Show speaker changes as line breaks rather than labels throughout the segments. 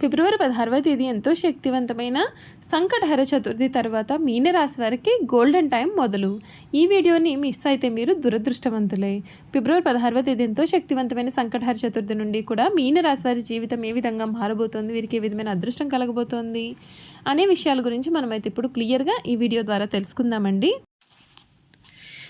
ఫిబ్రవరి పదహారవ తేదీ ఎంతో శక్తివంతమైన సంకటహర చతుర్థి తర్వాత మీనరాశి వారికి గోల్డెన్ టైం మొదలు. ఈ వీడియోని మిస్ అయితే మీరు దురదృష్టవంతులే. ఫిబ్రవరి పదహారవ తేదీ ఎంతో శక్తివంతమైన సంకటహర చతుర్థి నుండి కూడా మీనరాశి వారి జీవితం ఏ విధంగా మారబోతోంది? వీరికి ఏ విధమైన అదృష్టం కలగబోతోంది? అనే విషయాల గురించి మనమైతే ఇప్పుడు క్లియర్గా ఈ వీడియో ద్వారా తెలుసుకుందామండి.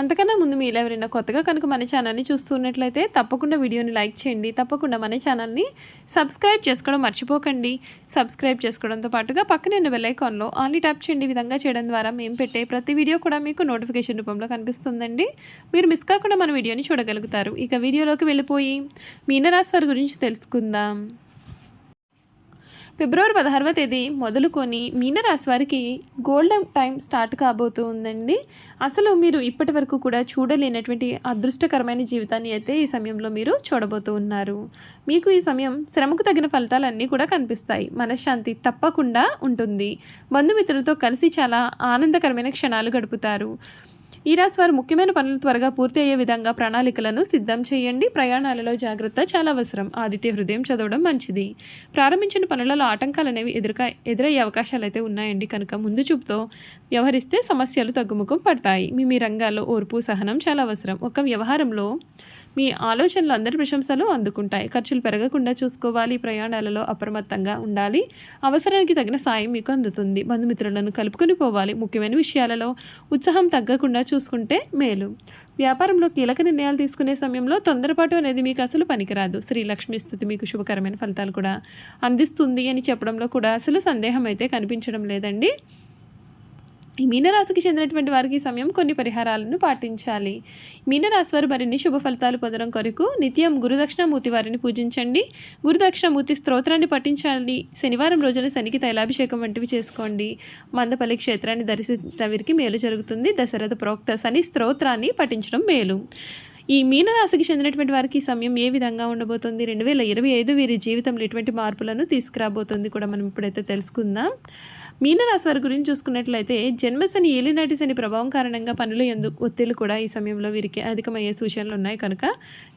అంతకన్నా ముందు మీరు ఎవరైనా కొత్తగా కనుక మన ఛానల్ని చూస్తున్నట్లయితే తప్పకుండా వీడియోని లైక్ చేయండి. తప్పకుండా మన ఛానల్ని సబ్స్క్రైబ్ చేసుకోవడం మర్చిపోకండి. సబ్స్క్రైబ్ చేసుకోవడంతో పాటుగా పక్కనే ఉన్న బెల్ ఆన్లీ ట్యాప్ చేయండి. విధంగా చేయడం ద్వారా మేము పెట్టే ప్రతి వీడియో కూడా మీకు నోటిఫికేషన్ రూపంలో కనిపిస్తుందండి. మీరు మిస్ కాకుండా మన వీడియోని చూడగలుగుతారు. ఇక వీడియోలోకి వెళ్ళిపోయి మీనరాశి వారి గురించి తెలుసుకుందాం. ఫిబ్రవరి పదహారవ తేదీ మొదలుకొని మీనరాశి వారికి గోల్డెన్ టైం స్టార్ట్ కాబోతూ ఉందండి అసలు మీరు ఇప్పటి వరకు కూడా చూడలేనటువంటి అదృష్టకరమైన జీవితాన్ని అయితే ఈ సమయంలో మీరు చూడబోతూ ఉన్నారు. మీకు ఈ సమయం శ్రమకు తగిన ఫలితాలన్నీ కూడా కనిపిస్తాయి. మనశ్శాంతి తప్పకుండా ఉంటుంది. బంధుమిత్రులతో కలిసి చాలా ఆనందకరమైన క్షణాలు గడుపుతారు. ఈ రాశి వారు ముఖ్యమైన పనులు త్వరగా పూర్తి అయ్యే విధంగా ప్రణాళికలను సిద్ధం చేయండి. ప్రయాణాలలో జాగ్రత్త చాలా అవసరం. ఆదిత్య హృదయం చదవడం మంచిది. ప్రారంభించిన పనులలో ఆటంకాలు అనేవి ఎదురుకా ఎదురయ్యే అవకాశాలు అయితే ఉన్నాయండి. కనుక ముందు చూపుతో వ్యవహరిస్తే సమస్యలు తగ్గుముఖం పడతాయి. మీ మీ రంగాల్లో ఓర్పు సహనం చాలా అవసరం. ఒక వ్యవహారంలో మీ ఆలోచనలు అందరి ప్రశంసలు అందుకుంటాయి. ఖర్చులు పెరగకుండా చూసుకోవాలి. ప్రయాణాలలో అప్రమత్తంగా ఉండాలి. అవసరానికి తగిన సాయం మీకు అందుతుంది. బంధుమిత్రులను కలుపుకొని పోవాలి. ముఖ్యమైన విషయాలలో ఉత్సాహం తగ్గకుండా చూసుకుంటే మేలు. వ్యాపారంలో కీలక నిర్ణయాలు తీసుకునే సమయంలో తొందరపాటు అనేది మీకు అసలు పనికిరాదు. శ్రీ లక్ష్మీ స్థుతి మీకు శుభకరమైన ఫలితాలు కూడా అందిస్తుంది అని చెప్పడంలో కూడా అసలు సందేహం అయితే కనిపించడం లేదండి. ఈ మీనరాశికి చెందినటువంటి వారికి సమయం కొన్ని పరిహారాలను పాటించాలి. మీనరాశి వారు మరిన్ని శుభ ఫలితాలు పొందడం కొరకు నిత్యం గురుదక్షిణామూర్తి వారిని పూజించండి. గురుదక్షిణామూర్తి స్తోత్రాన్ని పఠించాలి. శనివారం రోజున శనికి తైలాభిషేకం వంటివి చేసుకోండి. మందపల్లి క్షేత్రాన్ని దర్శించడం వీరికి మేలు జరుగుతుంది. దశరథ ప్రోక్త శని స్తోత్రాన్ని పఠించడం మేలు. ఈ మీనరాశికి చెందినటువంటి వారికి సమయం ఏ విధంగా ఉండబోతుంది? రెండు వేల ఇరవై ఐదు వీరి జీవితంలో ఎటువంటి మార్పులను తీసుకురాబోతుంది కూడా మనం ఇప్పుడైతే తెలుసుకుందాం. మీనరాశి వారి గురించి చూసుకున్నట్లయితే జన్మశని ఏలినాటి శని ప్రభావం కారణంగా పనులు ఎందుకు ఒత్తిళ్ళు కూడా ఈ సమయంలో వీరికి అధికమయ్యే సూచనలు ఉన్నాయి. కనుక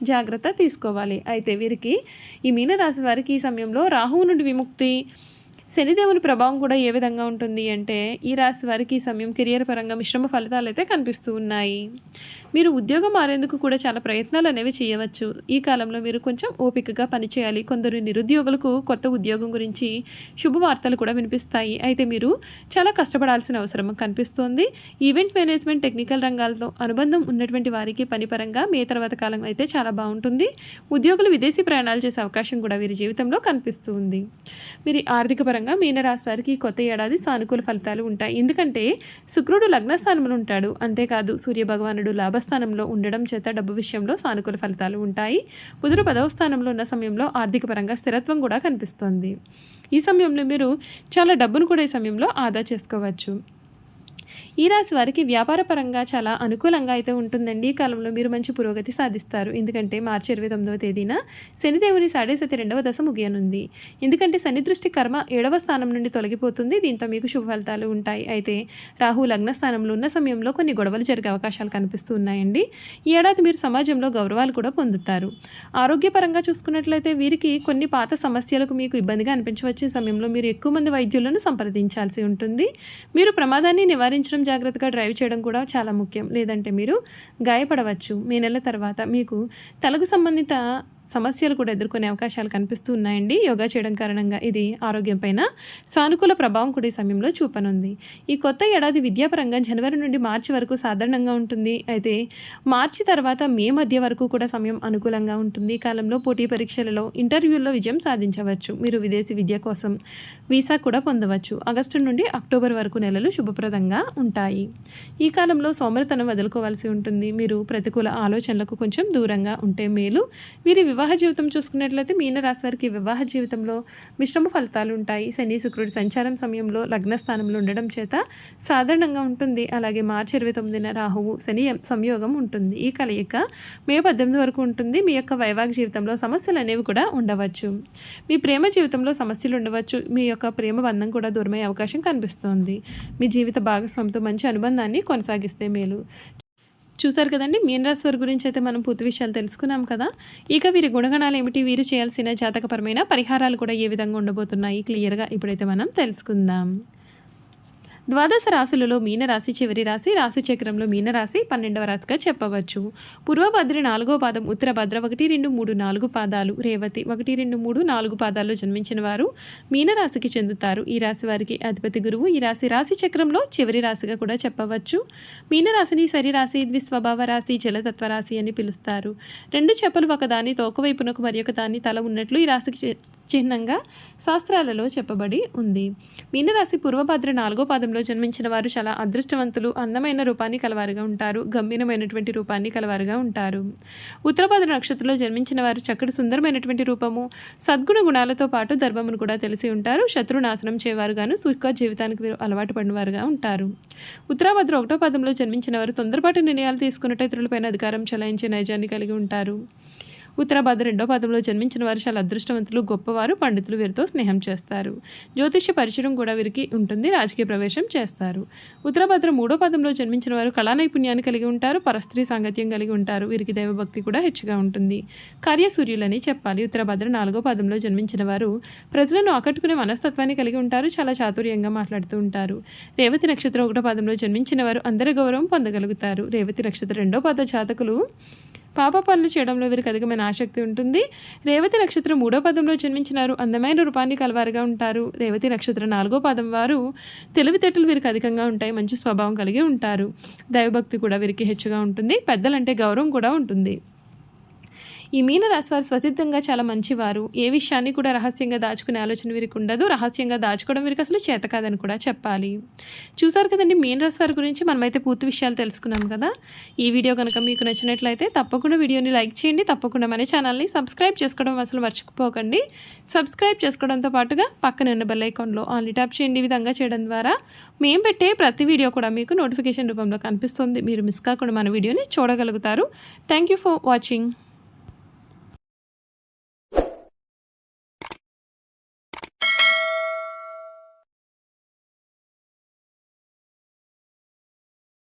జాగ్రత్త తీసుకోవాలి. అయితే వీరికి ఈ మీనరాశి వారికి ఈ సమయంలో రాహువు నుండి విముక్తి శనిదేవుని ప్రభావం కూడా ఏ విధంగా ఉంటుంది అంటే ఈ రాశి వారికి ఈ సమయం కెరియర్ పరంగా మిశ్రమ ఫలితాలు అయితే కనిపిస్తూ ఉన్నాయి. మీరు ఉద్యోగం మారేందుకు కూడా చాలా ప్రయత్నాలు అనేవి చేయవచ్చు. ఈ కాలంలో మీరు కొంచెం ఓపికగా పనిచేయాలి కొందరు నిరుద్యోగులకు కొత్త ఉద్యోగం గురించి శుభవార్తలు కూడా వినిపిస్తాయి. అయితే మీరు చాలా కష్టపడాల్సిన అవసరం కనిపిస్తోంది. ఈవెంట్ మేనేజ్మెంట్ టెక్నికల్ రంగాలతో అనుబంధం ఉన్నటువంటి వారికి పనిపరంగా మే తర్వాత కాలం అయితే చాలా బాగుంటుంది. ఉద్యోగులు విదేశీ ప్రయాణాలు చేసే అవకాశం కూడా వీరి జీవితంలో కనిపిస్తుంది మీరు ఆర్థిక పరంగా మీనరాశివారికి కొత్త ఏడాది సానుకూల ఫలితాలు ఉంటాయి. ఎందుకంటే శుక్రుడు లగ్నస్థానంలో ఉంటాడు. అంతేకాదు సూర్య భగవానుడు లాభస్థానంలో ఉండడం చేత డబ్బు విషయంలో సానుకూల ఫలితాలు ఉంటాయి. బుధుడు పదవ స్థానంలో ఉన్న సమయంలో ఆర్థిక పరంగా స్థిరత్వం కూడా కనిపిస్తోంది. ఈ సమయంలో మీరు చాలా డబ్బును కూడా ఈ సమయంలో ఆదా చేసుకోవచ్చు. ఈ రాశి వారికి వ్యాపారపరంగా చాలా అనుకూలంగా అయితే ఉంటుందండి. ఈ కాలంలో మీరు మంచి పురోగతి సాధిస్తారు. ఎందుకంటే మార్చి ఇరవై తొమ్మిదవ తేదీన శనిదేవుని సాడేసతి రెండవ దశ ముగియనుంది. ఎందుకంటే శని దృష్టి కర్మ ఏడవ స్థానం నుండి తొలగిపోతుంది. దీంతో మీకు శుభ ఫలితాలు ఉంటాయి. అయితే రాహు లగ్న స్థానంలో ఉన్న సమయంలో కొన్ని గొడవలు జరిగే అవకాశాలు కనిపిస్తూ ఉన్నాయండి. ఈ ఏడాది మీరు సమాజంలో గౌరవాలు కూడా పొందుతారు. ఆరోగ్యపరంగా చూసుకున్నట్లయితే వీరికి కొన్ని పాత సమస్యలకు మీకు ఇబ్బందిగా అనిపించవచ్చు సమయంలో మీరు ఎక్కువ మంది వైద్యులను సంప్రదించాల్సి ఉంటుంది. మీరు ప్రమాదాన్ని గమనించడం జాగ్రత్తగా డ్రైవ్ చేయడం కూడా చాలా ముఖ్యం. లేదంటే మీరు గాయపడవచ్చు. మే నెల తర్వాత మీకు తలకు సంబంధిత సమస్యలు కూడా ఎదుర్కొనే అవకాశాలు కనిపిస్తూ ఉన్నాయండి. యోగా చేయడం కారణంగా ఇది ఆరోగ్యం పైన సానుకూల ప్రభావం కూడా ఈ సమయంలో చూపనుంది. ఈ కొత్త ఏడాది విద్యాపరంగా జనవరి నుండి మార్చి వరకు సాధారణంగా ఉంటుంది. అయితే మార్చి తర్వాత మే మధ్య వరకు కూడా సమయం అనుకూలంగా ఉంటుంది. ఈ కాలంలో పోటీ పరీక్షలలో ఇంటర్వ్యూల్లో విజయం సాధించవచ్చు. మీరు విదేశీ విద్య కోసం వీసా కూడా పొందవచ్చు. ఆగస్టు నుండి అక్టోబర్ వరకు నెలలు శుభప్రదంగా ఉంటాయి. ఈ కాలంలో సోమరితనం వదులుకోవాల్సి ఉంటుంది. మీరు ప్రతికూల ఆలోచనలకు కొంచెం దూరంగా ఉంటే మేలు. వీరి వివాహ జీవితం చూసుకున్నట్లయితే మీన వారికి వివాహ జీవితంలో మిశ్రమ ఫలితాలు ఉంటాయి. శని శుక్రుడి సంచారం సమయంలో లగ్న స్థానంలో ఉండడం చేత సాధారణంగా ఉంటుంది. అలాగే మార్చి ఇరవై తొమ్మిదిన రాహువు శని సంయోగం ఉంటుంది. ఈ కలయిక మే పద్దెనిమిది వరకు ఉంటుంది. మీ యొక్క వైవాహిక జీవితంలో సమస్యలు అనేవి కూడా ఉండవచ్చు. మీ ప్రేమ జీవితంలో సమస్యలు ఉండవచ్చు. మీ యొక్క ప్రేమ బంధం కూడా దూరమయ్యే అవకాశం కనిపిస్తుంది. మీ జీవిత భాగస్వామితో మంచి అనుబంధాన్ని కొనసాగిస్తే మేలు. చూసారు కదండి మీన రాశి వారి గురించి అయితే మనం పూర్తి విషయాలు తెలుసుకున్నాం కదా. ఇక వీరి గుణగణాలు ఏమిటి వీరు చేయాల్సిన జాతకపరమైన పరిహారాలు కూడా ఏ విధంగా ఉండబోతున్నాయి క్లియర్గా ఇప్పుడైతే మనం తెలుసుకుందాం. ద్వాదశ రాశులలో మీనరాశి చివరి రాశి రాశి చక్రంలో మీనరాశి పన్నెండవ రాశిగా చెప్పవచ్చు. పూర్వభద్ర నాలుగో పాదం ఉత్తర భద్ర ఒకటి రెండు మూడు నాలుగు పాదాలు రేవతి ఒకటి రెండు మూడు నాలుగు పాదాల్లో జన్మించిన వారు మీనరాశికి చెందుతారు. ఈ రాశి వారికి అధిపతి గురువు ఈ రాశి రాశి చక్రంలో చివరి రాశిగా కూడా చెప్పవచ్చు. మీనరాశిని శరీరాశి ద్విస్వభావ రాశి జలతత్వ రాశి అని పిలుస్తారు. రెండు చెప్పలు ఒకదాని తోకవైపునకు మరి ఒక తల ఉన్నట్లు ఈ రాశికి చిహ్నంగా శాస్త్రాలలో చెప్పబడి ఉంది. మీనరాశి పూర్వభద్ర నాలుగో పాదంలో జన్మించిన వారు చాలా అదృష్టవంతులు అందమైన రూపాన్ని కలవారుగా ఉంటారు గంభీరమైనటువంటి రూపాన్ని కలవారుగా ఉంటారు. ఉత్తరభద్ర నక్షత్రంలో జన్మించిన వారు చక్కటి సుందరమైనటువంటి రూపము సద్గుణ గుణాలతో పాటు ధర్మమును కూడా తెలిసి ఉంటారు శత్రు నాశనం చేయవారుగాను సుఖ జీవితానికి వీరు అలవాటు పడినవారుగా ఉంటారు. ఉత్తరాభద్ర ఒకటో పదంలో జన్మించిన వారు తొందరపాటు నిర్ణయాలు తీసుకున్నట్టు ఇతరులపైన అధికారం చలాయించే నైజాన్ని కలిగి ఉంటారు. ఉత్తరాబాద్ రెండో పదంలో జన్మించిన వారు చాలా అదృష్టవంతులు గొప్పవారు పండితులు వీరితో స్నేహం చేస్తారు. జ్యోతిష్య పరిచయం కూడా వీరికి ఉంటుంది రాజకీయ ప్రవేశం చేస్తారు. ఉత్తరాభద్ర మూడో పదంలో జన్మించిన వారు కళా నైపుణ్యాన్ని కలిగి ఉంటారు పరస్త్రీ సాంగత్యం కలిగి ఉంటారు వీరికి దైవభక్తి కూడా హెచ్చుగా ఉంటుంది. కార్యసూర్యులని చెప్పాలి. ఉత్తరాభద్ర నాలుగో పదంలో జన్మించిన వారు ప్రజలను ఆకట్టుకునే మనస్తత్వాన్ని కలిగి ఉంటారు చాలా చాతుర్యంగా మాట్లాడుతూ ఉంటారు. రేవతి నక్షత్రం ఒకటో పదంలో జన్మించిన వారు అందరి గౌరవం పొందగలుగుతారు. రేవతి నక్షత్ర రెండో పద జాతకులు పాప పనులు చేయడంలో వీరికి అధికమైన ఆసక్తి ఉంటుంది. రేవతి నక్షత్రం మూడో పదంలో జన్మించినారు. అందమైన రూపాన్ని కలవారుగా ఉంటారు. రేవతి నక్షత్రం నాలుగో పదం వారు తెలివితేటలు వీరికి అధికంగా ఉంటాయి. మంచి స్వభావం కలిగి ఉంటారు. దైవభక్తి కూడా వీరికి హెచ్చుగా ఉంటుంది. పెద్దలంటే గౌరవం కూడా ఉంటుంది. ఈ మీనరాశి వారు స్వసిద్ధంగా చాలా మంచివారు. ఏ విషయాన్ని కూడా రహస్యంగా దాచుకునే ఆలోచన వీరికి ఉండదు. రహస్యంగా దాచుకోవడం వీరికి అసలు చేత కాదని కూడా చెప్పాలి. చూసారు కదండి మీనరాశి వారి గురించి మనమైతే పూర్తి విషయాలు తెలుసుకున్నాం కదా. ఈ వీడియో కనుక మీకు నచ్చినట్లయితే తప్పకుండా వీడియోని లైక్ చేయండి. తప్పకుండా మన ఛానల్ని సబ్స్క్రైబ్ చేసుకోవడం అసలు మర్చిపోకండి. సబ్స్క్రైబ్ చేసుకోవడంతో పాటుగా పక్కన ఉన్న బెల్ ఐకాన్లో ఆన్లీ ట్యాప్ చేయండి. విధంగా చేయడం ద్వారా మేము పెట్టే ప్రతి వీడియో కూడా మీకు నోటిఫికేషన్ రూపంలో కనిపిస్తుంది. మీరు మిస్ కాకుండా మన వీడియోని చూడగలుగుతారు. Thank you for watching.